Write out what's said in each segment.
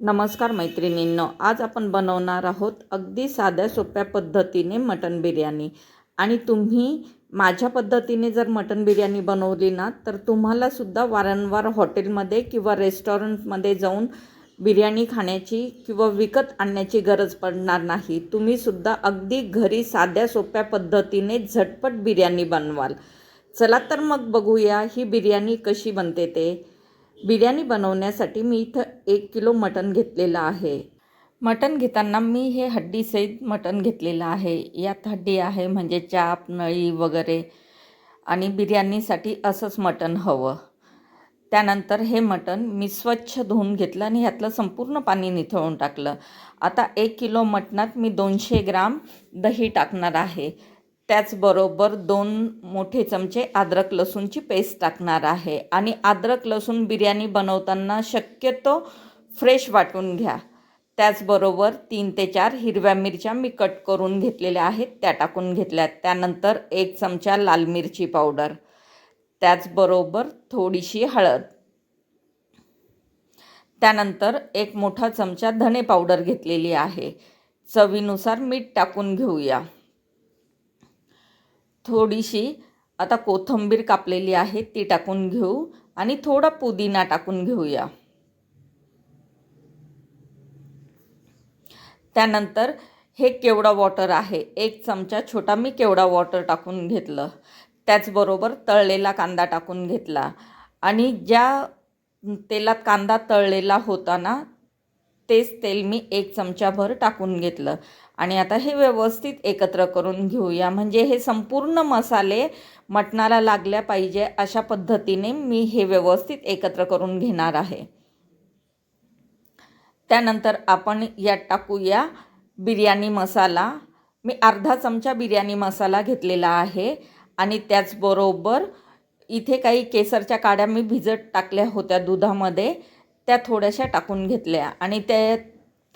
नमस्कार मैत्रिणींनो आज आपण बनवणार आहोत अगदी साध्या सोप्या पद्धतीने मटण बिर्याणी. आणि तुम्ही माझ्या पद्धतीने जर मटण बिर्याणी बनवली ना तर तुम्हालासुद्धा वारंवार हॉटेलमध्ये किंवा रेस्टॉरंटमध्ये जाऊन बिर्याणी खाण्याची किंवा विकत आणण्याची गरज पडणार नाही. तुम्हीसुद्धा अगदी घरी साध्या सोप्या पद्धतीने झटपट बिर्याणी बनवाल. चला तर मग बघूया ही बिर्याणी कशी बनते ते. बिर्याणी बनवण्यासाठी मी इथं एक किलो मटण घेतलेलं आहे. मटण घेताना मी हे हड्डीसहित मटण घेतलेलं आहे. यात हड्डी आहे म्हणजे चाप नळी वगैरे आणि बिर्याणीसाठी असंच मटण हवं. त्यानंतर हे मटण मी स्वच्छ धुवून घेतलं आणि ह्यातलं संपूर्ण पाणी निथळून टाकलं. आता एक किलो मटणात मी दोनशे ग्राम दही टाकणार आहे. त्याचबरोबर दोन मोठे चमचे अद्रक लसूणची पेस्ट टाकणार आहे. आणि अद्रक लसूण बिर्याणी बनवताना शक्यतो फ्रेश वाटून घ्या. त्याचबरोबर तीन ते चार हिरव्या मिरच्या मी कट करून घेतलेल्या आहेत त्या टाकून घेतल्या त्यानंतर एक चमचा लाल मिरची पावडर. त्याचबरोबर थोडीशी हळद. त्यानंतर एक मोठा चमचा धणे पावडर घेतलेली आहे. चवीनुसार मीठ टाकून घेऊया. थोडीशी आता कोथिंबीर कापलेली आहे ती टाकून घेऊ आणि थोडा पुदिना टाकून घेऊया. त्यानंतर हे केवडा वॉटर आहे? एक चमचा छोटा मी केवडा वॉटर टाकून घेतलं? त्याचबरोबर तळलेला कांदा टाकून घेतला. आणि ज्या तेलात कांदा तळलेला होता ना तेच तेल मी एक चमचाभर टाकून घेतलं. आणि आता हे व्यवस्थित एकत्र करून घेऊया. म्हणजे हे संपूर्ण मसाले मटणाला लागल्या पाहिजे अशा पद्धतीने मी हे व्यवस्थित एकत्र करून घेणार आहे. त्यानंतर आपण यात टाकूया बिर्याणी मसाला. मी अर्धा चमचा बिर्याणी मसाला घेतलेला आहे आणि त्याचबरोबर इथे काही केसरच्या काड्या मी भिजत टाकल्या होत्या दुधामध्ये त्या थोड्याशा टाकून घेतल्या आणि त्या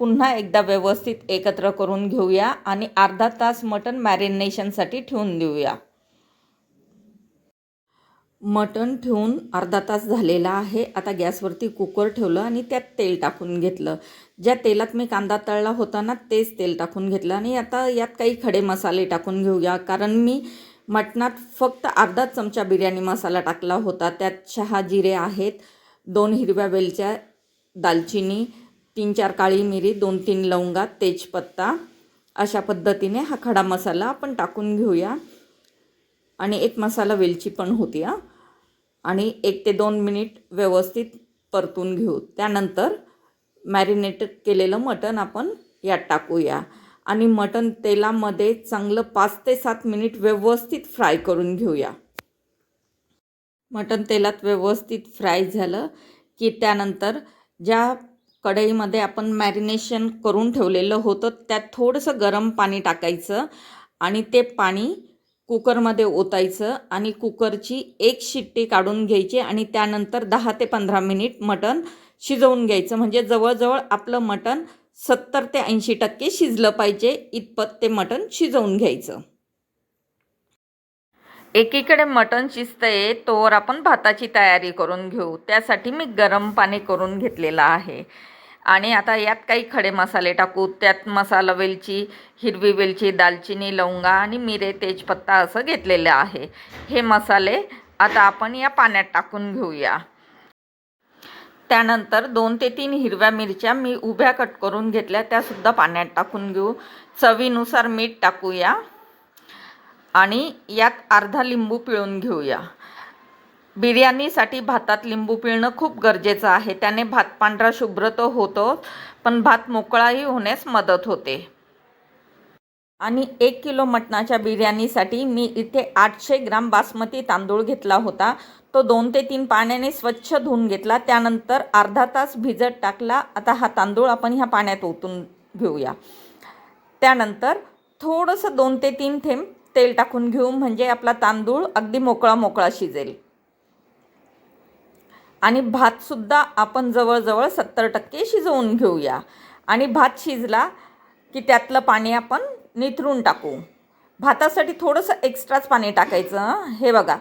पुन्हा एकदा व्यवस्थित एकत्र करून घेऊया आणि अर्धा तास मटण मॅरिनेशनसाठी ठेवून देऊया. मटण ठेवून अर्धा तास झालेला आहे. आता गॅसवरती कुकर ठेवलं आणि त्यात तेल टाकून घेतलं. ज्या तेलात मी कांदा तळला होता ना तेच तेल टाकून घेतलं. आणि आता यात काही खडे मसाले टाकून घेऊया. कारण मी मटणात फक्त अर्धा चमचा बिर्याणी मसाला टाकला होता. त्यात शहा जिरे आहेत दोन हिरव्या वेलच्या दालचिनी तीन चार काळी मिरी दोन तीन लवंगा तेजपत्ता अशा पद्धतीने हा खडा मसाला आपण टाकून घेऊया. आणि एक मसाला वेलची पण होती हा. आणि एक ते दोन मिनिट व्यवस्थित परतून घेऊ. त्यानंतर मॅरिनेट केलेलं मटण आपण यात टाकूया. आणि मटण तेलामध्ये चांगलं पाच ते सात मिनिट व्यवस्थित फ्राय करून घेऊया. मटण तेलात व्यवस्थित फ्राय झालं की त्यानंतर ज्या कढईमध्ये आपण मॅरिनेशन करून ठेवलेलं होतं. त्यात थोडंसं गरम पाणी टाकायचं आणि ते पाणी कुकरमध्ये ओतायचं आणि कुकरची एक शिट्टी काढून घ्यायची आणि त्यानंतर दहा ते पंधरा मिनिट मटण शिजवून घ्यायचं. म्हणजे जवळजवळ आपलं मटण सत्तर ते ऐंशी टक्के शिजलं पाहिजे. इतपत ते मटण शिजवून घ्यायचं. एकीकडे मटण शिजतंय तोवर आपण भाताची तयारी करून घेऊ. त्यासाठी मी गरम पाणी करून घेतलेलं आहे. आणि आता यात काही खडे मसाले टाकू. त्यात मसाला वेलची हिरवी वेलची दालचिनी लवंगा आणि मिरे तेजपत्ता असं घेतलेलं आहे. हे मसाले आता आपण या पाण्यात टाकून घेऊया. त्यानंतर दोन ते तीन हिरव्या मिरच्या मी उभ्या कट करून घेतल्या. त्यासुद्धा पाण्यात टाकून घेऊ. चवीनुसार मीठ टाकूया. आणि यात अर्धा लिंबू पिळून घेऊया. बिर्याणीसाठी भातात लिंबू पिळणं खूप गरजेचं आहे. त्याने भात पांढरा शुभ्र तर होतो पण भात मोकळाही होण्यास मदत होते. आणि एक किलो मटणाच्या बिर्याणीसाठी मी इथे आठशे ग्राम बासमती तांदूळ घेतला होता. तो दोन ते तीन पाण्याने स्वच्छ धुवून घेतला. त्यानंतर अर्धा तास भिजत टाकला. आता हा तांदूळ आपण ह्या पाण्यात ओतून घेऊया. त्यानंतर थोडंसं दोन ते तीन थेंब तेल टाकून घेऊ म्हणजे आपला तांदूळ अगदी मोकळा मोकळा शिजेल. आणि भातसुद्धा आपण जवळजवळ सत्तर टक्के शिजवून घेऊया. आणि भात शिजला की त्यातलं पाणी आपण निथरून टाकू. भातासाठी थोडंसं एक्स्ट्राच पाणी टाकायचं हे बघा.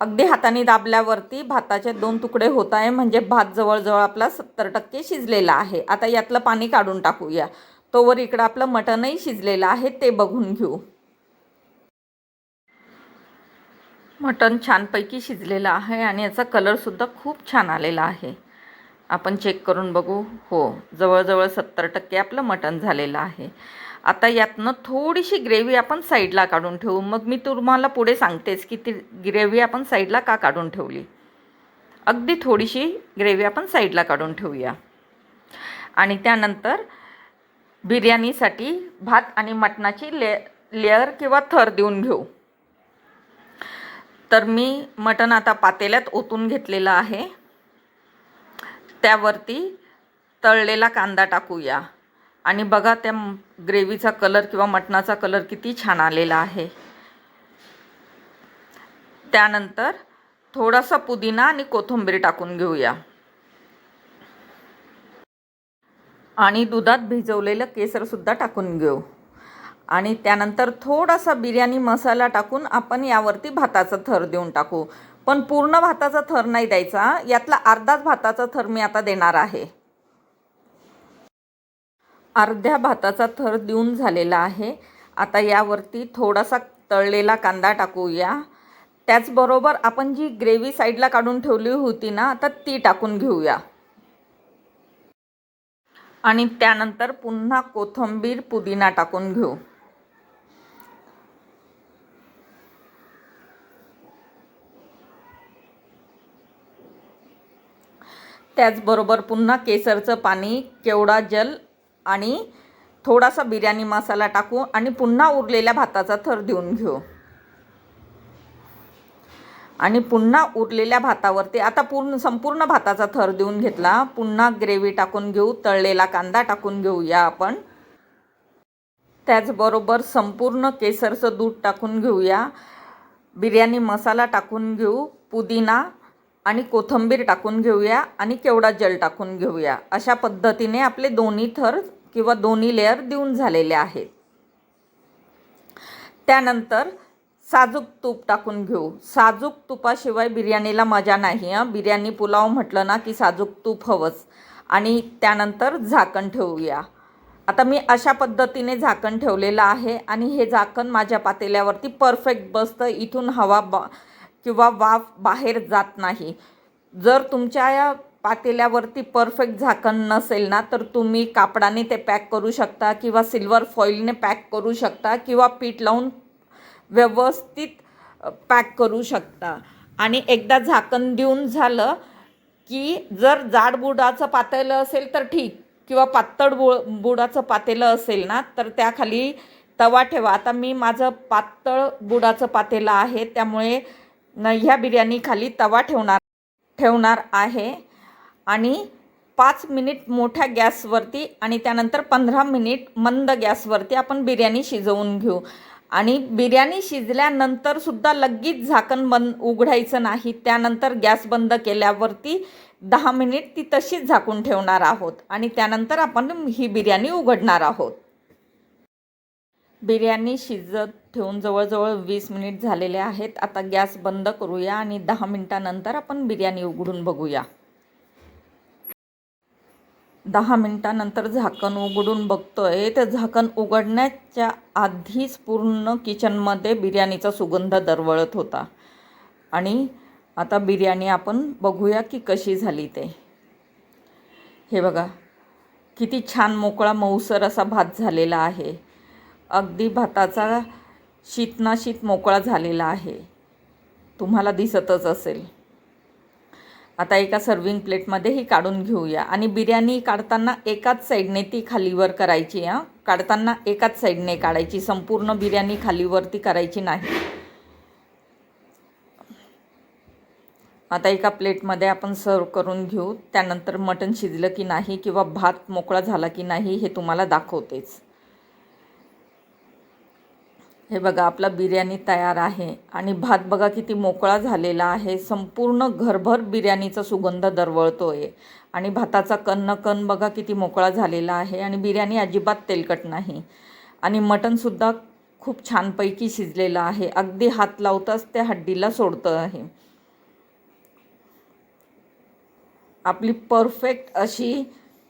अगदी हाताने दाबल्यावरती भाताचे दोन तुकडे होत आहे म्हणजे भात जवळजवळ आपला सत्तर टक्के शिजलेला आहे. आता यातलं पाणी काढून टाकूया. तोवर इकडं आपलं मटणही शिजलेलं आहे ते बघून घेऊ. मटण छानपैकी शिजलेलं आहे आणि याचा कलरसुद्धा खूप छान आलेला आहे. आपण चेक करून बघू. हो जवळजवळ सत्तर टक्के आपलं मटण झालेलं आहे. आता यातनं थोडीशी ग्रेव्ही आपण साईडला काढून ठेवू. मग मी तुम्हाला पुढे सांगतेच की ती ग्रेव्ही आपण साईडला का काढून ठेवली? अगदी थोडीशी ग्रेव्ही आपण साईडला काढून ठेवूया. आणि त्यानंतर बिर्याणीसाठी भात आणि मटणाची ले लेअर किंवा थर देऊन घेऊ. तर मी मटण आता पातेल्यात ओतून घेतलेलं आहे. त्यावरती तळलेला कांदा टाकूया. आणि बघा त्या ग्रेव्हीचा कलर किंवा मटणाचा कलर किती छान आलेला आहे. त्यानंतर थोडासा पुदिना आणि कोथिंबीर टाकून घेऊया. आणि दुधात भिजवलेलं केसरसुद्धा टाकून घेऊ. आणि त्यानंतर थोडासा बिर्याणी मसाला टाकून आपण यावरती भाताचा थर देऊन टाकू. पण पूर्ण भाताचा थर नाही द्यायचा. यातला अर्धाच भाताचा थर मी आता देणार आहे. अर्ध्या भाताचा थर देऊन झालेला आहे. आता यावरती थोडासा तळलेला कांदा टाकूया. त्याचबरोबर आपण जी ग्रेव्ही साईडला काढून ठेवली होती ना आता ती टाकून घेऊया. आणि त्यानंतर पुन्हा कोथिंबीर पुदिना टाकून घेऊ. त्याचबरोबर पुन्हा केसरचं पाणी केवडा जल आणि थोडासा बिर्याणी मसाला टाकू आणि पुन्हा उरलेल्या भाताचा थर देऊन घेऊ. आणि पुन्हा उरलेल्या भातावरती आता पूर्ण संपूर्ण भाताचा थर देऊन घेतला. पुन्हा ग्रेव्ही टाकून घेऊ तळलेला कांदा टाकून घेऊया आपण. त्याचबरोबर संपूर्ण केसरचं दूध टाकून घेऊया. बिर्याणी मसाला टाकून घेऊ पुदिना आणि कोथिंबीर टाकून घेऊया आणि केवडा जल टाकून घेऊया. अशा पद्धतीने आपले दोन्ही थर किंवा दोन्ही लेअर देऊन झालेले आहेत. त्यानंतर साजूक तूप टाकून घेऊ. साजूक तुपाशिवाय बिर्याणीला मजा नाही हां. बिर्याणी पुलाव म्हटलं ना की साजूक तूप हवंच. आणि त्यानंतर झाकण ठेवूया. आता मी अशा पद्धतीने झाकण ठेवलेलं आहे आणि हे झाकण माझ्या पातेल्यावरती परफेक्ट बसतं. इथून हवा बा किंवा वाफ बाहेर जात नाही. जर तुमच्या या पातेल्यावरती परफेक्ट झाकण नसेल ना तर तुम्ही कापडाने ते पॅक करू शकता किंवा सिल्वर फॉईलने पॅक करू शकता किंवा पीठ लावून व्यवस्थित पॅक करू शकता. आणि एकदा झाकण देऊन झालं की जर जाड बुडाचं पातेलं असेल तर ठीक किंवा पातळ बु बुडाचं पातेलं असेल ना तर त्याखाली तवा ठेवा. आता मी माझं पातळ बुडाचं पातेलं आहे त्यामुळे ह्या बिर्याणीखाली तवा ठेवणार ठेवणार आहे. आणि पाच मिनिट मोठ्या गॅसवरती आणि त्यानंतर पंधरा मिनिट मंद गॅसवरती आपण बिर्याणी शिजवून घेऊ. आणि बिर्याणी शिजल्यानंतरसुद्धा लगेच झाकण बंद उघडायचं नाही. त्यानंतर गॅस बंद केल्यावरती दहा मिनिट ती तशीच झाकून ठेवणार आहोत. आणि त्यानंतर आपण ही बिर्याणी उघडणार आहोत. बिर्याणी शिजत ठेवून जवळजवळ वीस मिनिट झालेले आहेत. आता गॅस बंद करूया आणि दहा मिनटानंतर आपण बिर्याणी उघडून बघूया. दहा मिनटानंतर झाकण उघडून बघतोय. तर झाकण उघडण्याच्या आधीच पूर्ण किचनमध्ये बिर्याणीचा सुगंध दरवळत होता. आणि आता बिर्याणी आपण बघूया की कशी झाली ते. हे बघा किती छान मोकळा मऊसर असा भात झालेला आहे. अगदी भाताचा शीत ना शीत मोकळा झालेला आहे. तुम्हाला दिसतच असेल. आता एका सर्विंग प्लेटमध्ये ही काढून घेऊया. आणि बिर्याणी काढताना एकाच साईडने ती खालीवर करायची हां. काढताना एकाच साईडने काढायची. संपूर्ण बिर्याणी खालीवरती करायची नाही. आता एका प्लेटमध्ये आपण सर्व करून घेऊ. त्यानंतर मटण शिजलं की नाही किंवा भात मोकळा झाला की नाही हे तुम्हाला दाखवतेच. हे बघा आपला बिर्याणी तयार आहे. आणि भात बघा किती मोकळा झालेला आहे. संपूर्ण घरभर बिर्याणीचा सुगंध दरवळतो आहे आणि भाताचा कन्न कण बघा किती मोकळा झालेला आहे. आणि बिर्याणी अजिबात तेलकट नाही. आणि मटणसुद्धा खूप छानपैकी शिजलेलं आहे. अगदी हात लावताच त्या हड्डीला सोडतं आहे. आपली परफेक्ट अशी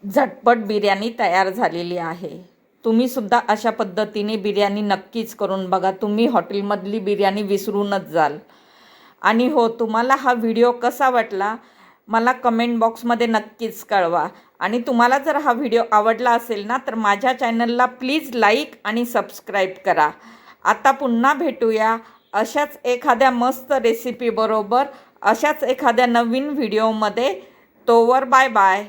झटपट बिर्याणी तयार झालेली आहे. तुम्ही सुद्धा अशा पद्धतीने बिर्याणी नक्कीच करून बघा. तुम्ही हॉटेलमधली बिर्याणी विसरूनच जाल. आणि हो तुम्हाला हा व्हिडिओ कसा वाटला? मला कमेंट बॉक्समध्ये नक्कीच कळवा. आणि तुम्हाला जर हा व्हिडिओ आवडला असेल ना तर माझ्या चॅनलला प्लीज लाईक आणि सबस्क्राईब करा. आता पुन्हा भेटूया अशाच एखाद्या मस्त रेसिपीबरोबर अशाच एखाद्या नवीन व्हिडिओमध्ये तोवर बाय बाय